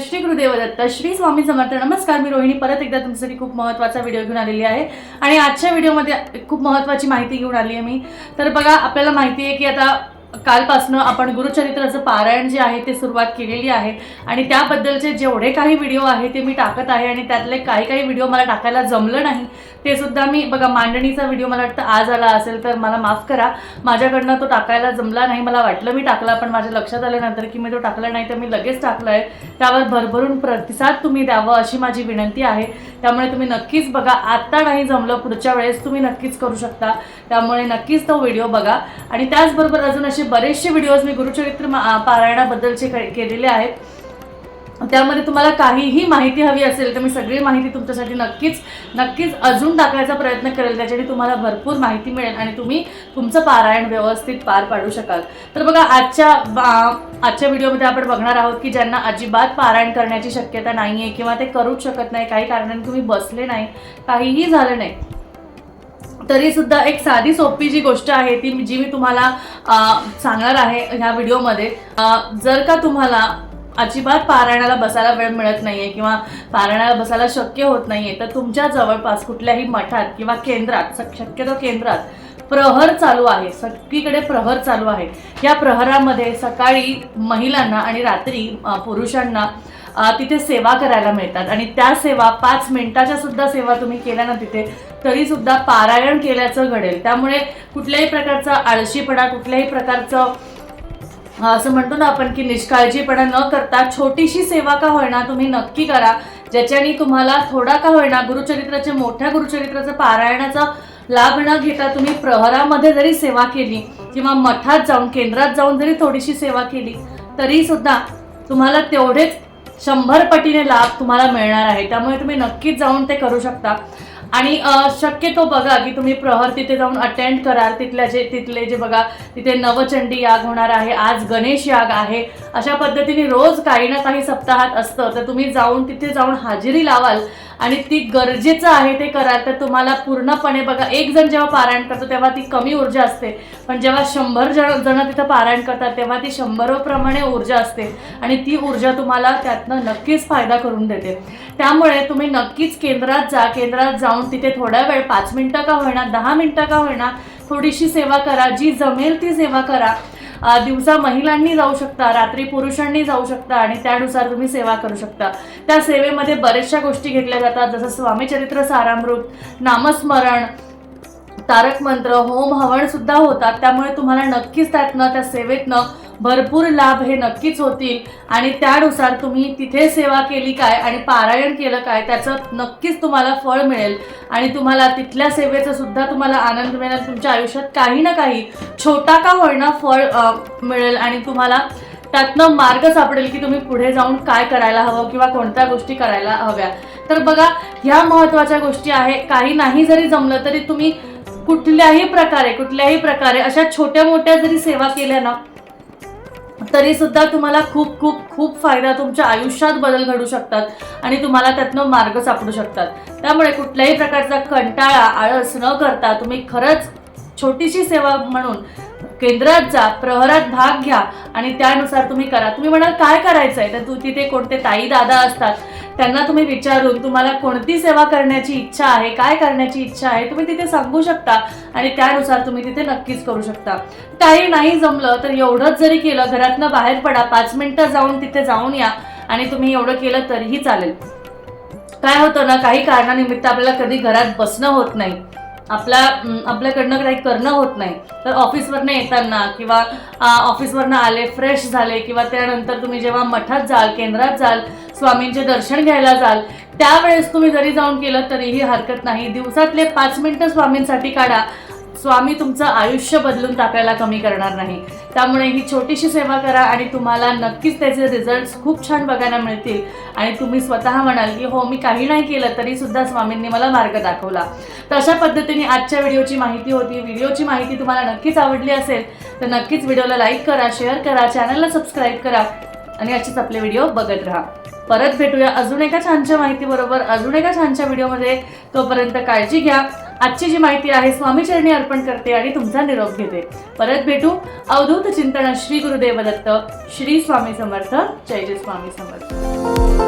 श्री गुरुदेव दत्त श्री स्वामी समर्थ नमस्कार मी रोहिणी. परत एकदा तुमच्यासाठी खूप महत्त्वाचा व्हिडिओ घेऊन आलेली आहे. आणि आजच्या व्हिडिओमध्ये खूप महत्त्वाची माहिती घेऊन आली आहे मी. तर बघा आपल्याला माहिती आहे की आता कालपासनं आपण गुरुचरित्राचं पारायण जे आहे ते सुरुवात केलेली आहे. आणि त्याबद्दलचे जेवढे काही व्हिडिओ आहे ते मी टाकत आहे आणि त्यातले काही काही व्हिडिओ मला टाकायला जमलं नाही ते सुद्धा मी बघा मांडणीचा व्हिडिओ मला वाटतं आज आला असेल तर मला माफ करा. माझ्याकडनं तो टाकायला जमला नाही. मला वाटलं मी टाकला पण माझ्या लक्षात आल्यानंतर की मी तो टाकला नाही तर मी लगेच टाकला आहे त्यावर भरभरून प्रतिसाद तुम्ही द्यावं अशी माझी विनंती आहे. त्यामुळे तुम्ही नक्कीच बघा. आत्ता नाही जमलं पुढच्या वेळेस तुम्ही नक्कीच करू शकता. त्यामुळे नक्कीच तो व्हिडिओ बघा. आणि त्याचबरोबर अजून असे बरेचसे व्हिडिओज मी गुरुचरित्र पारायणाबद्दलचे केलेले आहेत. त्यामध्ये तुम्हाला काहीही माहिती हवी असेल तर मी सगळी माहिती तुमच्यासाठी नक्कीच नक्कीच अजून टाकायचा प्रयत्न करेल त्याच्याने तुम्हाला भरपूर माहिती मिळेल आणि तुम्ही तुमचं पारायण व्यवस्थित पार पाडू शकाल. तर बघा आजच्या आजच्या व्हिडिओमध्ये आपण बघणार आहोत की ज्यांना अजिबात पारायण करण्याची शक्यता नाही आहे किंवा ते करूच शकत नाही काही कारणाने तुम्ही बसले नाही काहीही झालं नाही तरी सुद्धा एक साधी सोपी जी गोष्ट आहे ती जी मी तुम्हाला सांगणार आहे ह्या व्हिडिओमध्ये. जर का तुम्हाला अजिबात पारायणाला बसायला वेळ मिळत नाहीये किंवा पारायणाला बसायला शक्य होत नाहीये तर तुमच्या जवळपास कुठल्याही मठात किंवा केंद्रात शक्यतो केंद्रात प्रहर चालू आहे. सगळीकडे प्रहर चालू आहे. या प्रहरामध्ये सकाळी महिलांना आणि रात्री पुरुषांना तिथे सेवा करायला मिळतात. आणि त्या सेवा पाच मिनिटाच्या सुद्धा सेवा तुम्ही केल्या ना तिथे तरी सुद्धा पारायण केल्याचं घडेल. त्यामुळे कुठल्याही प्रकारचा आळशीपणा कुठल्याही प्रकारचं असं म्हणतो ना आपण की निष्काळजीपणा न करता छोटीशी सेवा का होईना तुम्ही नक्की करा. ज्याच्याने तुम्हाला थोडा का होईना गुरुचरित्राचे मोठ्या गुरुचरित्राचं पारायणाचा लाभ न घेता तुम्ही प्रहरामध्ये जरी सेवा केली किंवा मठात जाऊन केंद्रात जाऊन जरी थोडीशी सेवा केली तरी सुद्धा तुम्हाला तेवढेच शंभर पटीने लाभ तुम्हाला मिळणार आहे. त्यामुळे तुम्ही नक्कीच जाऊन ते करू शकता. आणि शक्यतो बघा की तुम्ही प्रहर तिथे जाऊन अटेंड कराल. तिथल्या जे तिथले जे बघा तिथे नवचंडी याग होणार आहे. आज गणेश याग आहे. अशा पद्धतीने रोज काही ना काही सप्ताहात असतं. तर तुम्ही जाऊन तिथे जाऊन हाजिरी लावाल आणि ती गरजेचं आहे ते कराल तर तुम्हाला पूर्णपणे बघा एक जण जेव्हा पारायण करतो तेव्हा ती कमी ऊर्जा असते. पण जेव्हा शंभर जण जण तिथं पारायण करतात तेव्हा ती शंभरोप्रमाणे ऊर्जा असते आणि ती ऊर्जा तुम्हाला त्यातनं नक्कीच फायदा करून देते. त्यामुळे तुम्ही नक्कीच केंद्रात जा केंद्रात जाऊन तिथे थोडा वेळ पाच मिनटं का होईना दहा मिनटं का होईना थोडीशी सेवा करा जी जमेल ती सेवा करा. दिवसा महिलांनी जाऊ शकता रात्री पुरुषांनी जाऊ शकता आणि त्यानुसार तुम्ही सेवा करू शकता. त्या सेवेमध्ये बऱ्याचशा गोष्टी घेतल्या जातात जसं स्वामीचरित्र सारामृत नामस्मरण तारक मंत्र होम हवन सुद्धा होतात. त्यामुळे तुम्हाला नक्कीच त्यातनं त्या सेवेतनं भरपूर लाभ हे नक्कीच होतील. आणि त्यानुसार तुम्ही तिथे सेवा केली काय आणि पारायण केलं काय त्याचं नक्कीच तुम्हाला फळ मिळेल. आणि तुम्हाला तिथल्या सेवेचा सुद्धा तुम्हाला आनंद मिळेल. तुमच्या आयुष्यात काही ना काही छोटा का होईना फळ मिळेल. आणि तुम्हाला त्यातनं मार्ग सापडेल की तुम्ही पुढे जाऊन काय करायला हवं किंवा कोणत्या गोष्टी करायला हव्या. तर बघा ह्या महत्त्वाच्या गोष्टी आहे. काही नाही जरी जमलं तरी तुम्ही कुठल्याही प्रकारे कुठल्याही प्रकारे अशा छोट्या मोठ्या जरी सेवा केल्या ना तरी सुद्धा तुम्हाला खूप खूप खूप फायदा तुमच्या आयुष्यात बदल घडू शकतात आणि तुम्हाला त्यातनं मार्ग सापडू शकतात. त्यामुळे कुठल्याही प्रकारचा कंटाळा आळस न करता तुम्ही खरंच छोटीशी सेवा म्हणून केंद्रात जा प्रहरात भाग घ्या आणि त्यानुसार तुम्ही करा. तुम्ही म्हणाल काय करायचं आहे तर तू तिथे कोणते ताई दादा असतात त्यांना तुम्ही विचारून तुम्हाला कोणती सेवा करण्याची इच्छा आहे काय करण्याची इच्छा आहे तुम्ही तिथे सांगू शकता आणि त्यानुसार तुम्ही तिथे नक्कीच करू शकता. काही नाही जमलं तर एवढंच जरी केलं घरातनं बाहेर पडा पाच मिनिटं जाऊन तिथे जाऊन या आणि तुम्ही एवढं केलं तरीही चालेल. काय होतं ना काही कारणानिमित्त आपल्याला कधी घरात बसणं होत नाही. आपल्या आपल्याकडनं काही करणं होत नाही. तर ऑफिसवरनं येताना किंवा ऑफिसवरनं आले फ्रेश झाले किंवा त्यानंतर तुम्ही जेव्हा मठात जाल केंद्रात जाल स्वामींचे दर्शन घ्यायला जाल त्यावेळेस तुम्ही जरी जाऊन केलं तरीही हरकत नाही. दिवसातले पाच मिनिटं स्वामींसाठी काढा. स्वामी तुमचं आयुष्य बदलून टाकायला कमी करणार नाही. त्यामुळे ही छोटीशी सेवा करा आणि तुम्हाला नक्कीच त्याचे रिझल्ट्स खूप छान बघायला मिळतील. आणि तुम्ही स्वतः म्हणाल की हो मी काही नाही केलं तरी सुद्धा स्वामींनी मला मार्ग दाखवला. तर अशा पद्धतीने आजच्या व्हिडिओची माहिती होती. व्हिडिओची माहिती तुम्हाला नक्कीच आवडली असेल तर नक्कीच व्हिडिओला लाईक करा शेअर करा चॅनलला सबस्क्राईब करा आणि असेच आपले व्हिडिओ बघत राहा. परत भेटूया अजून एका छानच्या माहितीबरोबर. अजून एका छानच्या व्हिडिओमध्ये. तोपर्यंत काळजी घ्या. आजची जी माहिती आहे स्वामीचरणी अर्पण करते आणि तुमचा निरोप घेते. परत भेटू अवधूत चिंतन श्री गुरुदेव दत्त श्री स्वामी समर्थ जय जय स्वामी समर्थ.